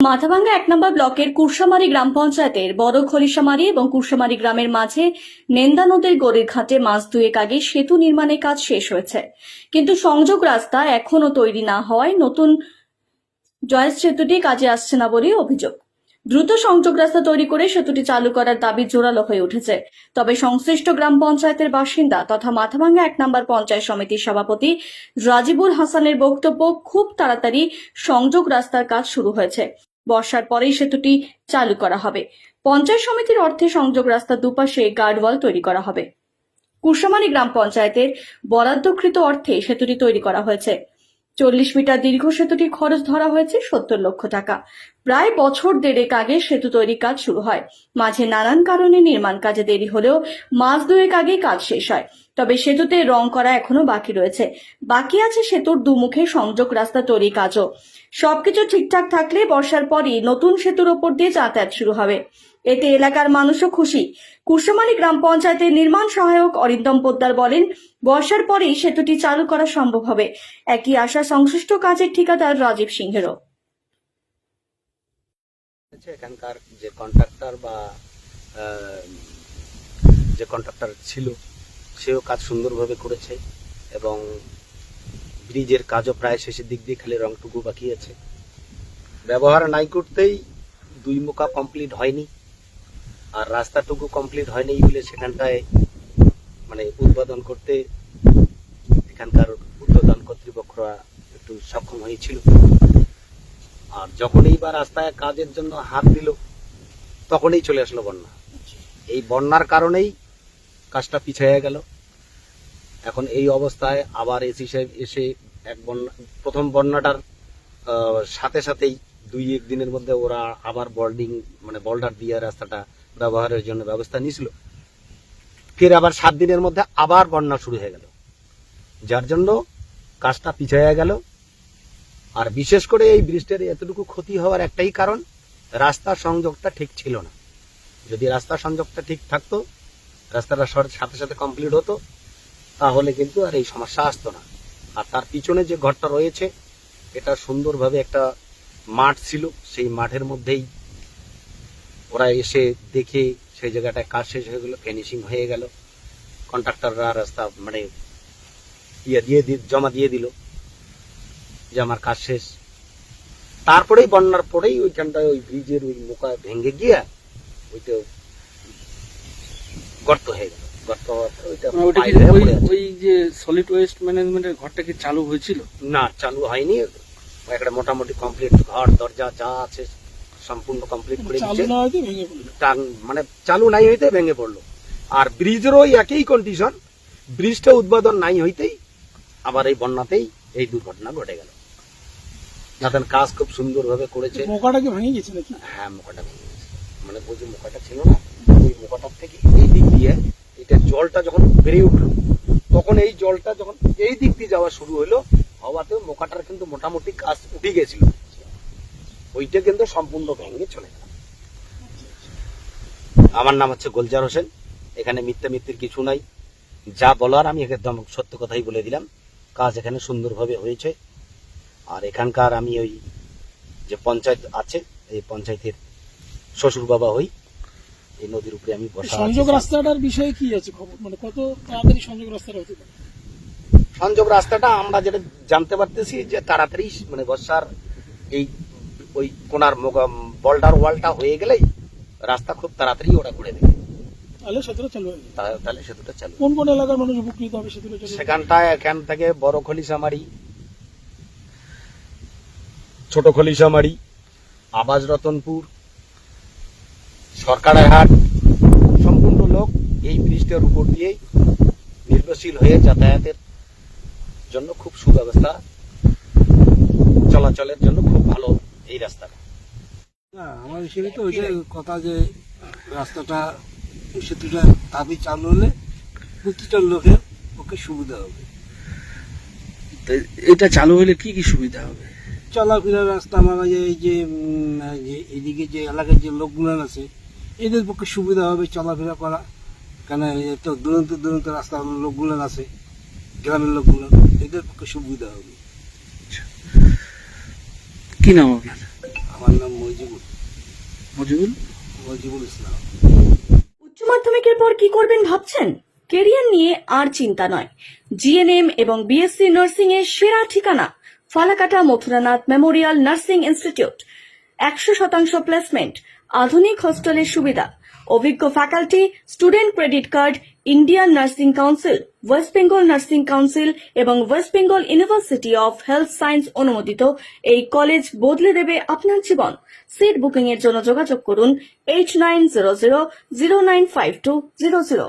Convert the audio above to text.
মাথাভাঙ্গা এক নম্বর ব্লকের কুরসামারি গ্রাম পঞ্চায়েতের বড় খলিশামারি এবং কুরসামারি গ্রামের মাঝে নেন্দা নদের গড়ির ঘাটে মাস দুয়েক আগে সেতু নির্মাণের কাজ শেষ হয়েছে। কিন্তু সংযোগ রাস্তা এখনও তৈরি না হওয়ায় নতুন জয়েস সেতুটি কাজে আসছে না বলে অভিযোগ। দ্রুত সংযোগ রাস্তা তৈরি করে সেতুটি চালু করার দাবি জোরালো হয়ে উঠেছে। তবে সংশ্লিষ্ট গ্রাম পঞ্চায়েতের বাসিন্দা তথা মাথাভাঙ্গা এক নম্বর পঞ্চায়েত সমিতির সভাপতি রাজিবুল হাসানের বক্তব্য খুব তাড়াতাড়ি সংযোগ রাস্তার কাজ শুরু হয়েছে। বর্ষার পরেই সেতুটি চালু করা হবে। পঞ্চায়েত সমিতির অর্থে সংযোগ রাস্তা দুপাশে গার্ডওয়াল তৈরি করা হবে। কুশামারি গ্রাম পঞ্চায়েতের বরাদ্দকৃত অর্থে সেতুটি তৈরি করা হয়েছে। চল্লিশ মিটার দীর্ঘ সেতুটির খরচ ধরা হয়েছে সত্তর লক্ষ টাকা। প্রায় বছর দেড়েক আগে সেতু তৈরির কাজ শুরু হয়। মাঝে নানান কারণে নির্মাণ কাজে দেরি হলেও মাস দুয়েক আগেই কাজ শেষ হয়। তবে সেতুতে রং করা এখনও বাকি রয়েছে। বাকি আছে সেতুর দুমুখে সংযোগ রাস্তা তৈরির কাজও। সবকিছু ঠিকঠাক থাকলে বর্ষার পরই নতুন সেতুর ওপর দিয়ে যাতায়াত শুরু হবে। এতে এলাকার মানুষও খুশি। কুশমালী গ্রাম পঞ্চায়েতের নির্মাণ সহায়ক অরিন্দম পোদ্দার বলেন, বর্ষার পরেই সেতুটি চালু করা সম্ভব হবে। একই আশা সংশ্লিষ্ট কাজের ঠিকাদার রাজীব সিংহেরও। এখানকার যে কন্ট্রাক্টর বা যে কন্ট্রাক্টর ছিল, সেও কাজ সুন্দরভাবে করেছে এবং ব্রিজের কাজও প্রায় শেষের দিক দিয়ে খালি রংটুকু বাকি আছে। ব্যবহার নাই করতেই দুই মুখা কমপ্লিট হয়নি। আর রাস্তাটুকু কমপ্লিট হয়নি বলে সেখানটায় মানে উদ্বোধন করতে এখানকার উদ্বোধন কর্তৃপক্ষরা একটু সক্ষম হয়েছিল। আর যখনই বা রাস্তায় কাজের জন্য হাত দিল, তখনই চলে আসলো বন্যা। এই বন্যার কারণেই কাজটা পিছিয়ে গেল। এখন এই অবস্থায় আবার এসি সাহেব এসে এক বন্যা, প্রথম বন্যাটার সাথে সাথেই দুই এক দিনের মধ্যে ওরা আবার বল্ডিং মানে বল্ডার দিয়ে রাস্তাটা ব্যবহারের জন্য ব্যবস্থা নিয়েছিল। ফের আবার সাত দিনের মধ্যে আবার বন্যা শুরু হয়ে গেল। যার জন্য কাজটা পিছিয়ে গেল। আর বিশেষ করে এই ব্রিজটার এতটুকু ক্ষতি হওয়ার একটাই কারণ, রাস্তার সংযোগটা ঠিক ছিল না। যদি রাস্তা সংযোগটা ঠিক থাকতো, রাস্তাটা সাথে সাথে কমপ্লিট হতো, তাহলে কিন্তু আর এই সমস্যা আসতো না। আর তার পিছনে যে ঘরটা রয়েছে, এটা সুন্দরভাবে একটা মাঠ ছিল। সেই মাঠের মধ্যেই ওরা এসে দেখে সেই জায়গাটায় কাজ শেষ হয়ে গেল ফিনিশিং হয়ে গেল। কন্ট্রাক্টররা রাস্তা মানে ইয়ে দিয়ে জমা দিয়ে দিল যে আমার কাজ শেষ। তারপরেই বন্যার পরেই ওইখানটায় ওই ব্রিজের ওই মোকা ভেঙে গিয়া ওইটা গর্ত হয়ে গেল। গর্ত মানে ওই ওই যে সলিড ওয়েস্ট ম্যানেজমেন্টের ঘরটা কি চালু হয়েছিল? না চালু হয়নি। একটা মোটামুটি কমপ্লিট ঘর দরজা যা আছে সম্পূর্ণ কমপ্লিট করে দিচ্ছে। টান- মানে চালু নাই হইতে ভেঙে পড়ল। আর ব্রিজেরও ওই একই কন্ডিশন ব্রিজটা উদ্বোধন নাই হইতেই আবার এই বন্যাতেই এই দুর্ঘটনা ঘটে গেল। যাদের কাজ খুব সুন্দরভাবে করেছে। মোকাটা কি ভেঙে গেছে নাকি? হ্যাঁ মোকাটা ভেঙে গেছে। মানে ওই যে মোকাটা ছিল না ওই মোকাটার থেকে এই দিক দিয়ে এটা জলটা যখন বেড়ে উঠল তখন এই জলটা যখন এই দিক দিয়ে যাওয়া শুরু হলো হওয়াতে মোকাটার কিন্তু মোটামুটি কাজ উঠে গেছিল। ওইটা কিন্তু সম্পূর্ণ ভেঙে চলে গেল। আমার নাম হচ্ছে গোলজার হোসেন। এখানে মিথ্যা মিথ্যের কিছু নাই। যা বলার আমি একদম সত্য কথাই বলে দিলাম। কাজ এখানে সুন্দরভাবে হয়েছে। আর এখানকার আমি ওই যে পঞ্চায়েত আছে এই পঞ্চায়েতের শ্বশুর বাবা হই এই নদীর উপরে আমি বসা সংযোগ রাস্তাটার বিষয়ে কি আছে খবর? মানে কত তাড়াতাড়ি সংযোগ রাস্তাটা হতে পারে? সংযোগ রাস্তাটা আমরা যেটা জানতে পারতেছি যে তাড়াতাড়ি মানে বর্ষার এই ওই কোনার বল্ডার ওয়ালটা হয়ে গেলেই রাস্তা খুব তাড়াতাড়ি ওরা করে দেবে তাহলে সেতুটা চালু যাবে তা- তাহলে সেতুটা চালু। কোন কোন এলাকার মানুষ উপকৃত হবে সেতুটা? সেখানটায় এখান থেকে বড় খলিশামারি ছোট খলিশামারি আবাজ রতনপুর সরকারের হাট সম্পূর্ণ লোক এই ব্রিজটার উপর দিয়েই নির্ভরশীল হয়ে যাতায়াতের জন্য খুব সুব্যবস্থা চলাচলের জন্য খুব ভালো এই রাস্তাটা। আমার হিসেবে তো ওইটাই কথা যে রাস্তাটা সেতুটা তাড়াতাড়ি চালু হলে প্রতিটা লোকের পক্ষে সুবিধা হবে। তো এটা চালু হলে কি কি সুবিধা হবে? চলাফেরার রাস্তা আমার এই যে এদিকে যে এলাকার যে লোকগুলো আছে এদের পক্ষে সুবিধা হবে চলাফেরা করা। কেন তো দুরন্ত দুরন্ত রাস্তার লোকগুলো আছে গ্রামের লোকগুলো এদের পক্ষে সুবিধা হবে। কি নাম আপনার? আমার নাম মজিবুল। মজিবুল? মজিবুল ইসলাম। উচ্চ মাধ্যমিকের পর কি করবেন ভাবছেন? কেরিয়ার নিয়ে আর চিন্তা নয়। জিএনএম এবং বিএসসি নার্সিং এর সেরা ঠিকানা Falakata Mathuranath memorial nursing institute. একশো শতাংশ প্লেসমেন্ট আধুনিক হস্টেলের সুবিধা অভিজ্ঞ faculty student credit card Indian nursing council West Bengal nursing council এবং West Bengal university of health science অনুমোদিত এই কলেজ বদলে দেবে আপনার জীবন। সিট বুকিং এর জন্য যোগাযোগ করুন eight nine zero zero zero nine five two zero zero